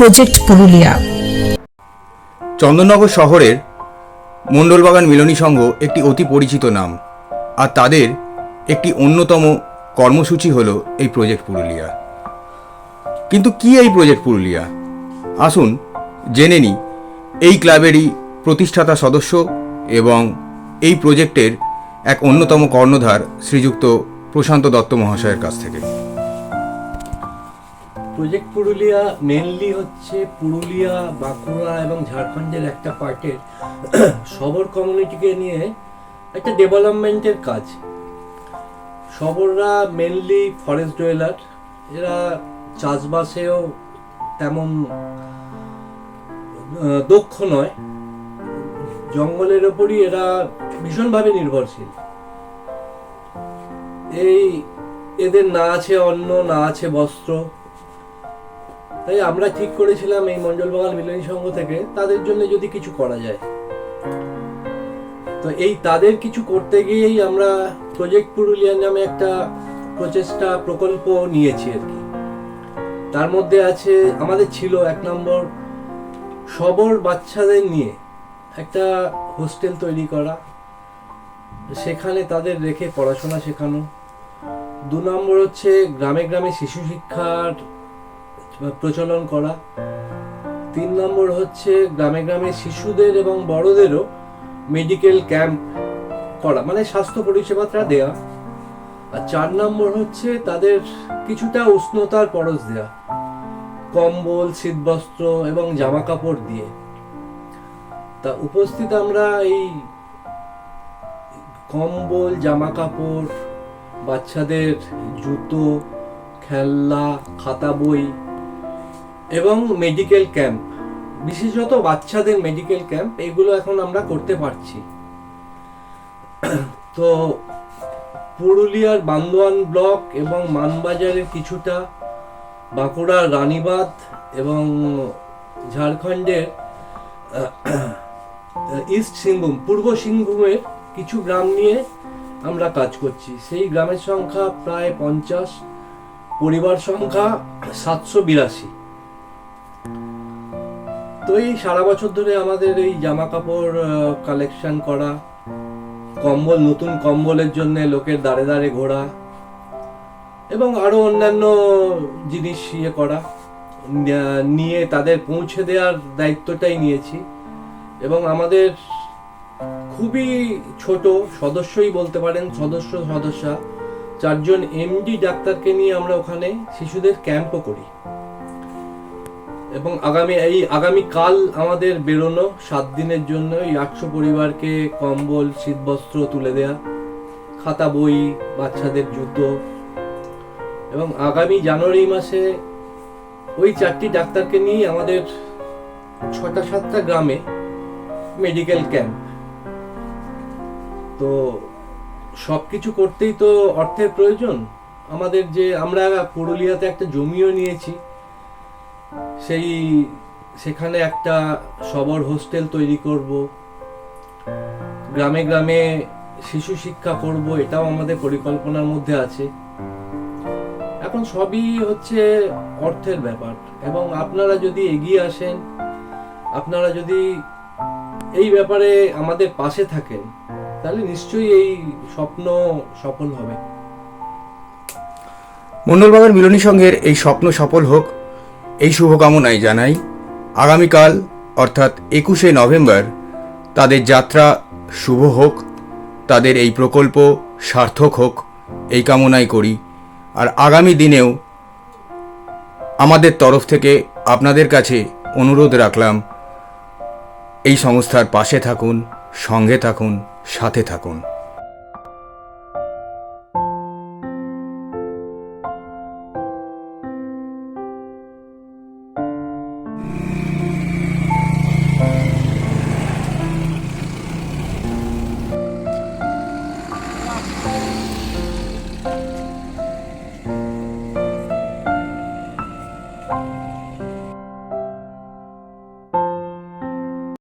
Project Purulia. Chandannagar শহরের মণ্ডলবাগান মিলনী সংঘ একটি অতি পরিচিত নাম, আর তাদের একটি অন্যতম কর্মসূচি হলো এই প্রজেক্ট পুরুলিয়া। কিন্তু কি এই প্রজেক্ট পুরুলিয়া? আসুন জেনে নিই, এই ক্লাবেরই প্রতিষ্ঠাতা সদস্য এবং এই প্রজেক্টের এক অন্যতম কর্ণধার শ্রীযুক্ত প্রশান্ত দত্ত মহাশয়ের কাছ থেকে। প্রজেক্ট পুরুলিয়া মেনলি হচ্ছে পুরুলিয়া, বাঁকুড়া এবং ঝাড়খণ্ডের একটা পার্টের সবর কমিউনিটিকে নিয়ে একটা ডেভেলপমেন্টের কাজ। সবররা মেনলি ফরেস্ট ডোয়েলার এরা চাষবাসেও তেমন দক্ষ নয়। জঙ্গলের ওপরই এরা ভীষণভাবে নির্ভরশীল। এই এদের না আছে অন্ন, না আছে বস্ত্র তাই আমরা ঠিক করেছিলাম এই মন্ডলবাগান মিলনী সংঘ থেকে তাদের জন্য যদি কিছু করা যায়। তো এই তাদের কিছু করতে গিয়েই আমরা প্রজেক্ট পুরুলিয়া নামে একটা প্রচেষ্টা, প্রকল্প নিয়েছি আর কি। তার মধ্যে আছে, আমাদের ছিল এক নম্বর সবর বাচ্চাদের নিয়ে একটা হোস্টেল তৈরি করা। সেখানে তাদের রেখে পড়াশোনা শেখানো। দু নম্বর হচ্ছে গ্রামে গ্রামে শিশু শিক্ষার প্রচলন করা। তিন নম্বর হচ্ছে গ্রামে গ্রামে শিশুদের এবং বড়দেরও মেডিকেল ক্যাম্প করা মানে স্বাস্থ্য পরিষেবাটা দেয়া। আর চার নম্বর হচ্ছে তাদের কিছুটা উষ্ণতার পরশ দেয়া। কম্বল, শীতবস্ত্র এবং জামা কাপড় দিয়ে। তা উপস্থিত আমরা এই কম্বল জামা কাপড় বাচ্চাদের জুতো, খেলনা, খাতা বই এবং মেডিকেল ক্যাম্প বিশেষত বাচ্চাদের মেডিকেল ক্যাম্প এগুলো এখন আমরা করতে পারছি। তো পুরুলিয়ার বান্দোয়ান ব্লক এবং মানবাজারের কিছুটা বাঁকুড়ার রানীবাঁধ এবং ঝাড়খণ্ডের ইস্ট সিংভূম, পূর্ব সিংভূমের কিছু গ্রাম নিয়ে আমরা কাজ করছি। সেই গ্রামের সংখ্যা প্রায় পঞ্চাশ, পরিবার সংখ্যা সাতশো বিরাশি। তো এই সারা বছর ধরে আমাদের এই জামা কাপড় কালেকশন করা, কম্বল, নতুন কম্বলের জন্য লোকের দাঁড়ে দাঁড়ে ঘোরা, এবং আরও অন্যান্য জিনিস ইয়ে করা নিয়ে- নিয়ে তাদের পৌঁছে দেওয়ার দায়িত্বটাই নিয়েছি। এবং আমাদের খুবই ছোট সদস্যই বলতে পারেন, সদস্য সদস্যা, চারজন এমডি ডাক্তারকে নিয়ে আমরা ওখানে শিশুদের ক্যাম্পও করি। এবং আগামী এই আগামী কাল আমাদের বেরোনো সাত দিনের জন্য এই আটশো পরিবারকে কম্বল, শীতবস্ত্র তুলে দেয়া, খাতা বই, বাচ্চাদের জুতো এবং আগামী জানুয়ারি মাসে ওই চারটি ডাক্তারকে নিয়ে আমাদের ছটা সাতটা গ্রামে মেডিকেল ক্যাম্প তো সব কিছু করতেই তো অর্থের প্রয়োজন। আমাদের যে আমরা পুরুলিয়াতে একটা জমিও নিয়েছি। সেই, সেখানে একটা সবর হোস্টেল তৈরি করব। গ্রামে গ্রামে শিশু শিক্ষা করব, এটাও আমাদের পরিকল্পনার মধ্যে আছে। এখন সবই হচ্ছে অর্থের ব্যাপার। এবং আপনারা যদি এগিয়ে আসেন, আপনারা যদি এই ব্যাপারে আমাদের পাশে থাকেন, তাহলে নিশ্চয়ই এই স্বপ্ন সফল হবে। মণ্ডলবাগান মিলনী সংঘের এই স্বপ্ন সফল হোক এই শুভকামনাই জানাই। আগামীকাল, অর্থাৎ একুশে নভেম্বর, তাদের যাত্রা শুভ হোক, তাদের এই প্রকল্প সার্থক হোক, এই কামনাই করি। আর আগামী দিনেও আমাদের তরফ থেকে আপনাদের কাছে অনুরোধ রাখলাম, এই সংস্থার পাশে থাকুন, সঙ্গে থাকুন, সাথে থাকুন।